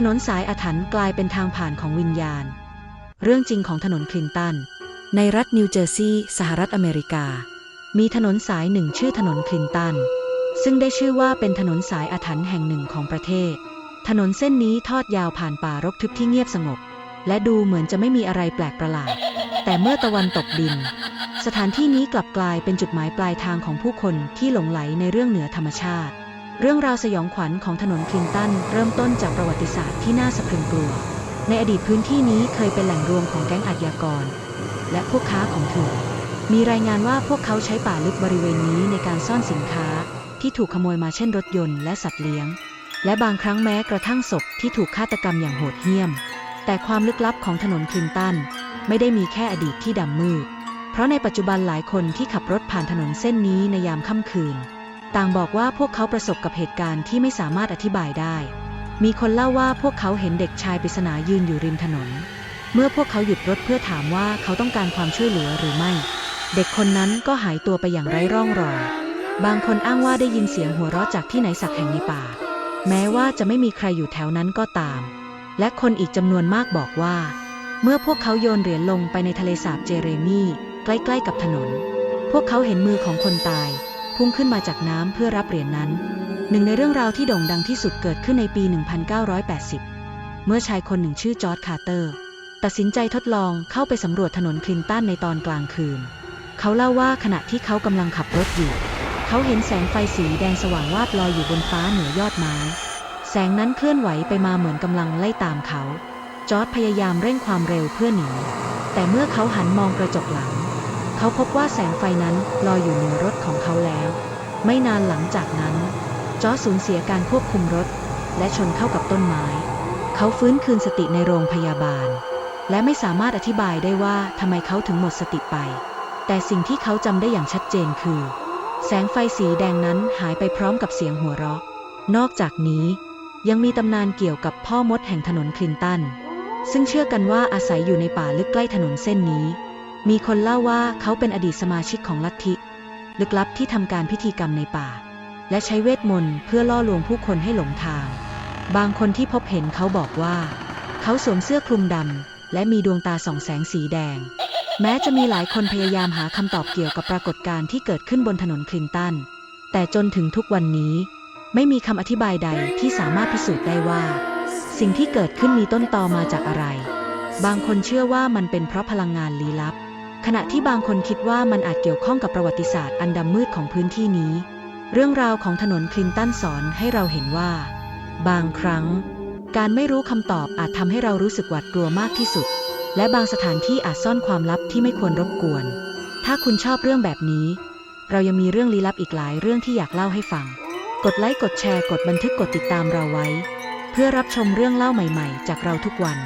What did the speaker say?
ถนนสายอาถรรพ์กลายเป็นทางผ่านของวิญญาณ เรื่องจริงของถนนคลินตัน ในรัฐนิวเจอร์ซีย์สหรัฐอเมริกา มีถนนสายหนึ่งชื่อถนนคลินตัน ซึ่งได้ชื่อว่าเป็นถนนสายอาถรรพ์แห่งหนึ่งของประเทศ ถนนเส้นนี้ทอดยาวผ่านป่ารกทึบที่เงียบสงบ และดูเหมือนจะไม่มีอะไรแปลกประหลาด แต่เมื่อตะวันตกดิน สถานที่นี้กลับกลายเป็นจุดหมายปลายทางของผู้คนที่หลงไหลในเรื่องเหนือธรรมชาติ เรื่องราวสยองขวัญของถนนคลินตันเริ่มต้นจากประวัติศาสตร์ที่น่าสะพรึงกลัว ในอดีตพื้นที่นี้เคยเป็นแหล่งรวมของแก๊งอาชญากร และพวกค้าของเถื่อนมีรายงานว่าพวกเขาใช้ป่าลึกบริเวณนี้ในการซ่อนสินค้า ที่ถูกขโมยมาเช่นรถยนต์และสัตว์เลี้ยง และบางครั้งแม้กระทั่งศพที่ถูกฆาตกรรมอย่างโหดเหี้ยม แต่ความลึกลับของถนนคลินตันไม่ได้มีแค่อดีตที่ดำมืด เพราะในปัจจุบันหลายคนที่ขับรถผ่านถนนเส้นนี้ในยามค่ำคืน ต่างบอกว่าพวกเขาประสบกับเหตุการณ์ที่ไม่สามารถอธิบายได้ มีคนเล่าว่าพวกเขาเห็นเด็กชายปริศนายืนอยู่ริมถนน เมื่อพวกเขาหยุดรถเพื่อถามว่าเขาต้องการความช่วยเหลือหรือไม่ เด็กคนนั้นก็หายตัวไปอย่างไร้ร่องรอย บางคนอ้างว่าได้ยินเสียงหัวเราะจากที่ไหนสักแห่งในป่า แม้ว่าจะไม่มีใครอยู่แถวนั้นก็ตาม และคนอีกจำนวนมากบอกว่า เมื่อพวกเขาโยนเหรียญลงไปในทะเลสาบเจเรมีใกล้ๆกับถนน พวกเขาเห็นมือของคนตาย พุ่งขึ้นมาจากน้ำเพื่อรับเหรียญนั้น หนึ่งในเรื่องราวที่โด่งดังที่สุดเกิดขึ้นในปี 1980 เมื่อชายคนหนึ่งชื่อจอร์ดคาร์เตอร์ ตัดสินใจทดลองเข้าไปสำรวจถนนคลินตันในตอนกลางคืน เขาเล่าว่าขณะที่เขากำลังขับรถอยู่ เขาเห็นแสงไฟสีแดงสว่างวาบลอยอยู่บนฟ้าเหนือยอดไม้ แสงนั้นเคลื่อนไหวไปมาเหมือนกำลังไล่ตามเขา จอร์ดพยายามเร่งความเร็วเพื่อหนี แต่เมื่อเขาหันมองกระจกหลัง เขาพบว่าแสงไฟนั้นลอยอยู่เหนือรถของเขาแล้ว ไม่นานหลังจากนั้น จอสูญเสียการควบคุมรถ และชนเข้ากับต้นไม้ เขาฟื้นคืนสติในโรงพยาบาล และไม่สามารถอธิบายได้ว่าทำไมเขาถึงหมดสติไป แต่สิ่งที่เขาจำได้อย่างชัดเจนคือ แสงไฟสีแดงนั้นหายไปพร้อมกับเสียงหัวเราะ นอกจากนี้ยังมีตำนานเกี่ยวกับพ่อมดแห่งถนนคลินตัน ซึ่งเชื่อกันว่าอาศัยอยู่ในป่าลึกใกล้ถนนเส้นนี้ มีคนเล่าว่าเขาเป็นอดีตสมาชิกของลัทธิลึกลับที่ทำการพิธีกรรมในป่า และใช้เวทมนต์เพื่อล่อลวงผู้คนให้หลงทาง บางคนที่พบเห็นเขาบอกว่า เขาสวมเสื้อคลุมดำและมีดวงตาส่องแสงสีแดง แม้จะมีหลายคนพยายามหาคำตอบเกี่ยวกับปรากฏการณ์ที่เกิดขึ้นบนถนนคลินตัน แต่จนถึงทุกวันนี้ ไม่มีคำอธิบายใดที่สามารถพิสูจน์ได้ว่า สิ่งที่เกิดขึ้นมีต้นตอมาจากอะไร บางคนเชื่อว่ามันเป็นเพราะพลังงานลี้ลับ ขณะที่บางคนคิดว่ามันอาจเกี่ยวข้องกับประวัติศาสตร์อันดำมืดของพื้นที่นี้ เรื่องราวของถนนคลินตันสอนให้เราเห็นว่า บางครั้ง การไม่รู้คำตอบอาจทำให้เรารู้สึกหวาดกลัวมากที่สุด และบางสถานที่อาจซ่อนความลับที่ไม่ควรรบกวน ถ้าคุณชอบเรื่องแบบนี้ เรายังมีเรื่องลี้ลับอีกหลายเรื่องที่อยากเล่าให้ฟัง กดไลค์กดแชร์กดบันทึกกดติดตามเราไว้ เพื่อรับชมเรื่องเล่าใหม่ ๆ จากเราทุกวัน